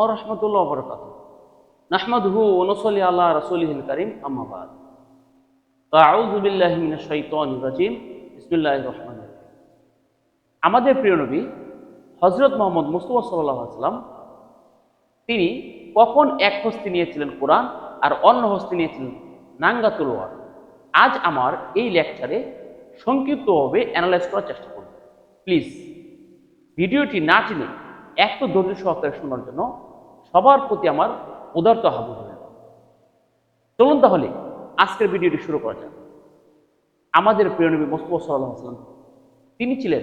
ও রহমতুল্লাহ বরকাত। নাহমাদহু ওনসলি আল্লাহ করিম আমাদের প্রিয় নবী হযরত মোহাম্মদ মুস্তফা সাল্লাম, তিনি কখন এক হস্তি নিয়েছিলেন কোরআন আর অন্য হস্তি নিয়েছিলেন নাঙ্গা তলোয়ার আজ আমার এই লেকচারে সংক্ষিপ্তভাবে অ্যানালাইজ করার চেষ্টা করব। প্লিজ, ভিডিওটি না টেনে একটু ধৈর্য সহকারে শোনার জন্য সবার প্রতি আমার উদারত আহ্বান রইল। চলুন তাহলে আজকের ভিডিওটি শুরু করা যাক। আমাদের প্রিয় নবী মোস্তফা সাল্লাহ আসলাম তিনি ছিলেন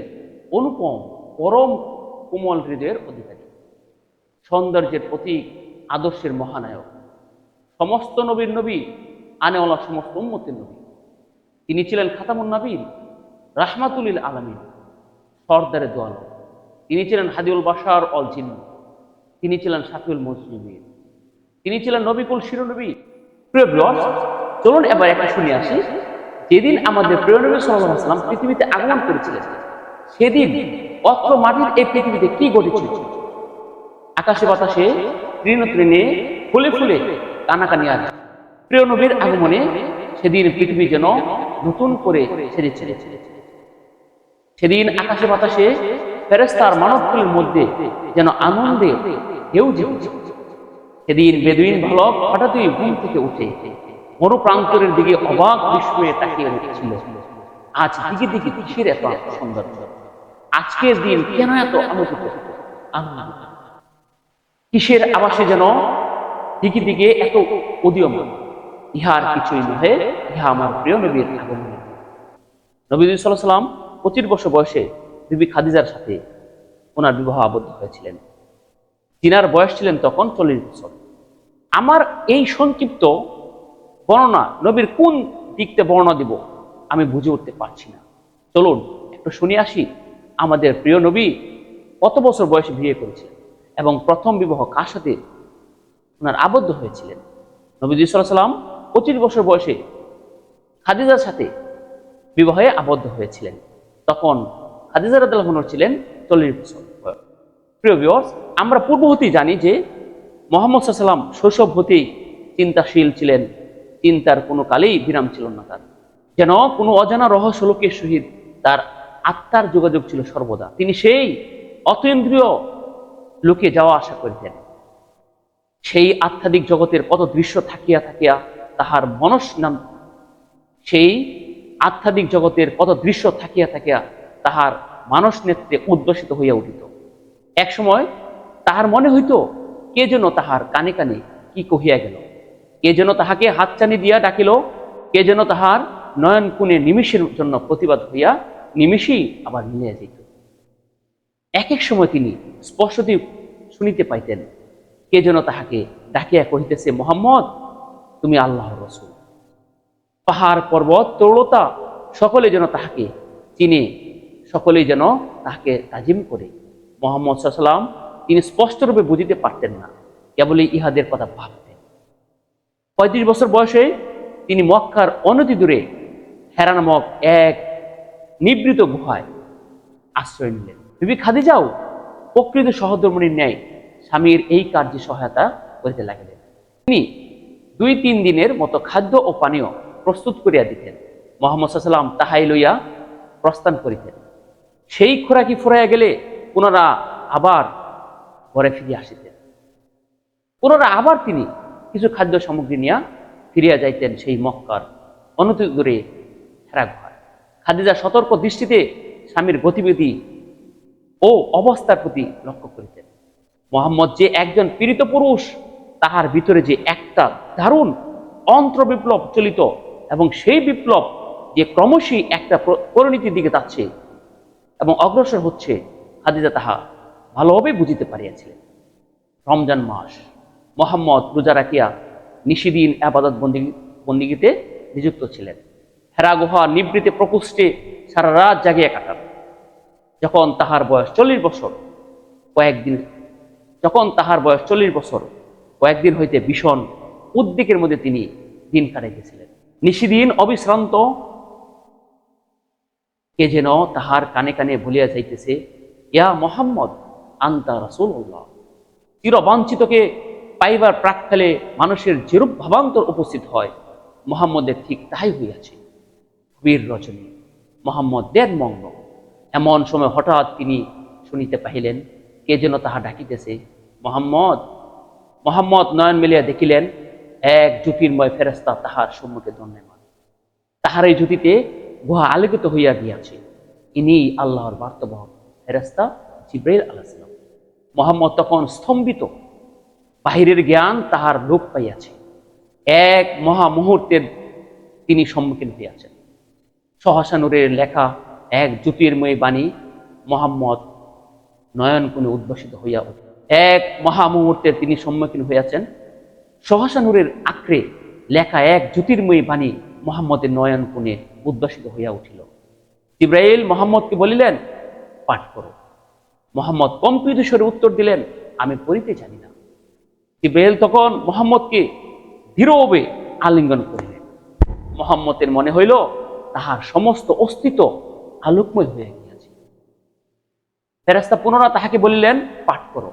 অনুপম, পরম কোমল হৃদয়ের অধিকারী। সৌন্দর্যের প্রতীক, আদর্শের মহানায়ক। সমস্ত নবীর নবী আনেওয়ালা সমস্ত উম্মতের নবী। তিনি ছিলেন খাতামুন নবীন রাহমাতুলিল আলমিন, সর্দারে দোয়াল। তিনি ছিলেন হাদিউল বাসার অল জিন্ন। তিনি ছিলেন শাফিউল মুসলিমিন। তিনি ছিলেন নবিকুল শিরনবী। প্রিয় ভিউয়ার্স, চলুন এবার একটা শুনে আসি। যেদিন আমাদের প্রিয় নবী সাল্লাল্লাহু আলাইহি সাল্লাম পৃথিবীতে আগমন করেছিলেন, সেদিন অত্র মাটির এই পৃথিবীতে কি ঘটেছিল? আকাশে বাতাসে তৃণ তৃণে ফুলে ফুলে কানাকানি আজ প্রিয় নবীর আগমনে সেদিন পৃথিবী যেন নতুন করে ছেড়েছে সেদিন আকাশে বাতাসে ফেরেস্তার মানবকুলের মধ্যে যেন আনন্দে জেগেছে সেদিন বেদুইন ভালক হঠাৎই ঘুম থেকে উঠে মরু প্রান্তরের দিকে অবাক বিস্ময়ে তাকিয়ে ছিল আজ দিকে দিকে কিসের এত সৌন্দর্য আজকের দিন কেন এত আলোচিত আনন্দ কিসের আবাসে যেন দিকে দিকে এত উদীয়মান? ইহার কিছুই নহে, ইহা আমার প্রিয় নবীর আগমন। নবী সাল্লাহ সাল্লাম পঁচিশ বছর বয়সে বিবি খাদিজার সাথে ওনার বিবাহ আবদ্ধ হয়েছিলেন। তিনার বয়স ছিলেন তখন চল্লিশ বছর। আমার এই সংক্ষিপ্ত বর্ণনা নবীর কোন দিকতে বর্ণনা দিব, আমি বুঝে উঠতে পারছি না। চলুন, একটু শুনে আসি, আমাদের প্রিয় নবী কত বছর বয়সে বিয়ে করেছিলেন এবং প্রথম বিবাহ কার সাথে ওনার আবদ্ধ হয়েছিলেন? নবী সাল্লাহ সাল্লাম পঁচিশ বছর বয়সে খাদিজার সাথে বিবাহে আবদ্ধ হয়েছিলেন। তখন খাদিজা রাদালহনর ছিলেন চল্লিশ বছর। প্রিয় ভিউয়ার্স আমরা পূর্ব হতেই জানি যে মোহাম্মদ সাল্লাম শৈশব হতেই চিন্তাশীল ছিলেন। চিন্তার কোনো কালেই বিরাম ছিল না তার। যেন কোনো অজানা রহস্য লোকের সহিত তার আত্মার যোগাযোগ ছিল সর্বদা। তিনি সেই অতীন্দ্রিয় লোকে যাওয়া আসা করিতেন। সেই আধ্যাত্মিক জগতের কত দৃশ্য থাকিয়া থাকিয়া তাহার মনস নাম সেই আধ্যাত্মিক জগতের কত দৃশ্য থাকিয়া থাকিয়া তাহার মানস নেত্রে উদ্ভাসিত হইয়া উঠিত। একসময় তাহার মনে হইত, কে যেন তাহার কানে কানে কি কহিয়া গেল। কে যেন তাহাকে হাতচানি দিয়া ডাকিল, কে যেন তাহার নয়ন কুনে নিমিষের জন্য প্রতিবাদ হইয়া নিমিষেই আবার মিলিয়া যাইত। এক এক সময় তিনি স্পষ্টতই শুনিতে পাইতেন, কে যেন তাহাকে ডাকিয়া কহিতেছে, মোহাম্মদ, তুমি আল্লাহ রসুল। পাহাড়, পর্বত, তরলতা সকলে যেন তাহাকে চিনে, সকলেই যেন তাহাকে তাজিম করে। মোহাম্মদ সাল্লাম তিনি স্পষ্টরূপে বুঝিতে পারতেন না। কেবলই ইহাদের কথা ভাবতেন। পঁয়ত্রিশ বছর বয়সে তিনি মক্কার অনতি দূরে হেরা নামক এক নিবৃত গুহায় আশ্রয় নিলেন। বিবি খাদিজাও প্রকৃত সহধর্মণীর ন্যায় স্বামীর এই কার্যে সহায়তা করিতে লাগিলেন। তিনি দুই তিন দিনের মতো খাদ্য ও পানীয় প্রস্তুত করিয়া দিতেন। মোহাম্মদ সাল্লাম তাহাই লইয়া প্রস্থান করিতেন। সেই খোরাকি ফুরাইয়া গেলে পুনরা আবার ঘরে ফিরিয়া আসিতেন। পুনরা আবার তিনি কিছু খাদ্য সামগ্রী নিয়ে ফিরিয়া যাইতেন সেই মক্কার অনতি দূরে হেরা ঘর খাদিজা সতর্ক দৃষ্টিতে স্বামীর গতিবিধি ও অবস্থার প্রতি লক্ষ্য করিতেন। মোহাম্মদ যে একজন পীড়িত পুরুষ, তাহার ভিতরে যে একটা দারুণ অন্ত্র বিপ্লব চলিত এবং সেই বিপ্লব যে ক্রমশই একটা প্র- পরিণতির দিকে যাচ্ছে এবং অগ্রসর হচ্ছে খাদিজা তাহা ভালোভাবে বুঝিতে পারিয়াছিলেন। রমজান মাস, মোহাম্মদ রোজা রাখিয়া নিশিদিন আবাদত বন্দি, বন্দিগিতে নিযুক্ত ছিলেন। হেরা গুহা নিবৃতে প্রকোষ্ঠে সারা রাত জাগিয়া কাটান। যখন তাহার বয়স চল্লিশ বছর, কয়েকদিন, যখন তাহার বয়স চল্লিশ বছর, কয়েকদিন হইতে ভীষণ উদ্বেগের মধ্যে তিনি দিন কাটাইতেছিলেন নিশিদিন অবিশ্রান্ত, কে যেন তাহার কানে কানে বলিয়া যাইতেছে ইয়া মোহাম্মদ আন্তা রাসূলুল্লাহ। চিরবাঞ্ছিতকে পাইবার প্রাককালে মানুষের যেরূপ ভাবান্তর উপস্থিত হয়, মোহাম্মদের ঠিক তাই হইয়াছে। বীর রজনী, মোহাম্মদ দেন মগ্ন। এমন সময় হঠাৎ তিনি শুনিতে পাইলেন কে যেন তাহা ডাকিতেছে। মোহাম্মদ মোহাম্মদ নয়ন মেলিয়া দেখিলেন, এক জ্যোতির্ময় ফেরেস্তা তাহার সম্মুখে দণ্ডায়মান। তাহার এই জ্যোতিতে গুহা আলোকিত হইয়া গিয়াছে। ইনি আল্লাহর বার্তাবহক ফেরেস্তা জিব্রাইল আলাহিসাম মোহাম্মদ তখন স্তম্ভিত। বাহিরের জ্ঞান তাহার লোক পাইয়াছে। এক মহা মুহূর্তের তিনি সম্মুখীন হইয়াছেন। সহসানুরের লেখা এক জ্যোতির্ময় বাণী মোহাম্মদ নয়ন কোণে উদ্ভাসিত হইয়া উঠে। এক মহা মুহূর্তে তিনি সম্মুখীন হইয়াছেন। সহসানুরের আক্রে লেখা এক জ্যোতির্ময়ী বাণী মোহাম্মদের নয়ন কোণে উদ্ভাসিত হইয়া উঠিল। ইব্রাহিল মোহাম্মদকে বলিলেন পাঠ করো। মোহাম্মদ কম্পিত স্বরে উত্তর দিলেন, আমি পড়িতে জানি না। ইব্রাহিল তখন মোহাম্মদকে ধীরবে আলিঙ্গন করিলেন। মোহাম্মদের মনে হইল, তাহার সমস্ত অস্তিত্ব আলোকময় হয়ে গিয়াছে। ফেরাস্তা পুনরায় তাহাকে বলিলেন, পাঠ করো।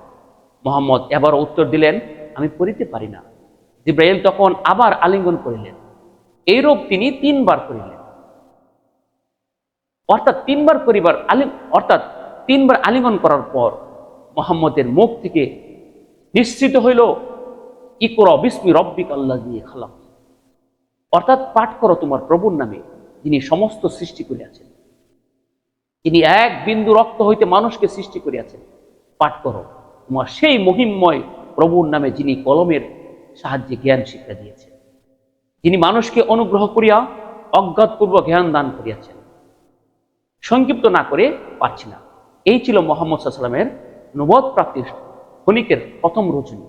মোহাম্মদ এবার উত্তর দিলেন, আমি পড়িতে পারি না। জিব্রাইল তখন আবার আলিঙ্গন করিলেন। এইরূপ তিনি তিনবার করিলেন। অর্থাৎ তিনবার করিবার আলিম অর্থাৎ তিনবার আলিঙ্গন করার পর মোহাম্মদের মুখ থেকে নিশ্চিত হইল, ইকর বিস্মি রব্বিক আল্লাহ দিয়ে খালাম অর্থাৎ পাঠ করো তোমার প্রভুর নামে, যিনি সমস্ত সৃষ্টি করিয়াছেন। তিনি এক বিন্দু রক্ত হইতে মানুষকে সৃষ্টি করিয়াছেন। পাঠ করো, তোমার সেই মহিমময় প্রভুর নামে যিনি কলমের সাহায্যে জ্ঞান শিক্ষা দিয়েছেন। যিনি মানুষকে অনুগ্রহ করিয়া অজ্ঞাতপূর্ব জ্ঞান দান করিয়াছেন। সংক্ষিপ্ত না করে পারছি না। এই ছিল মোহাম্মদ সাল্লামের নবদ প্রাপ্তির ক্ষণিকের প্রথম রচনী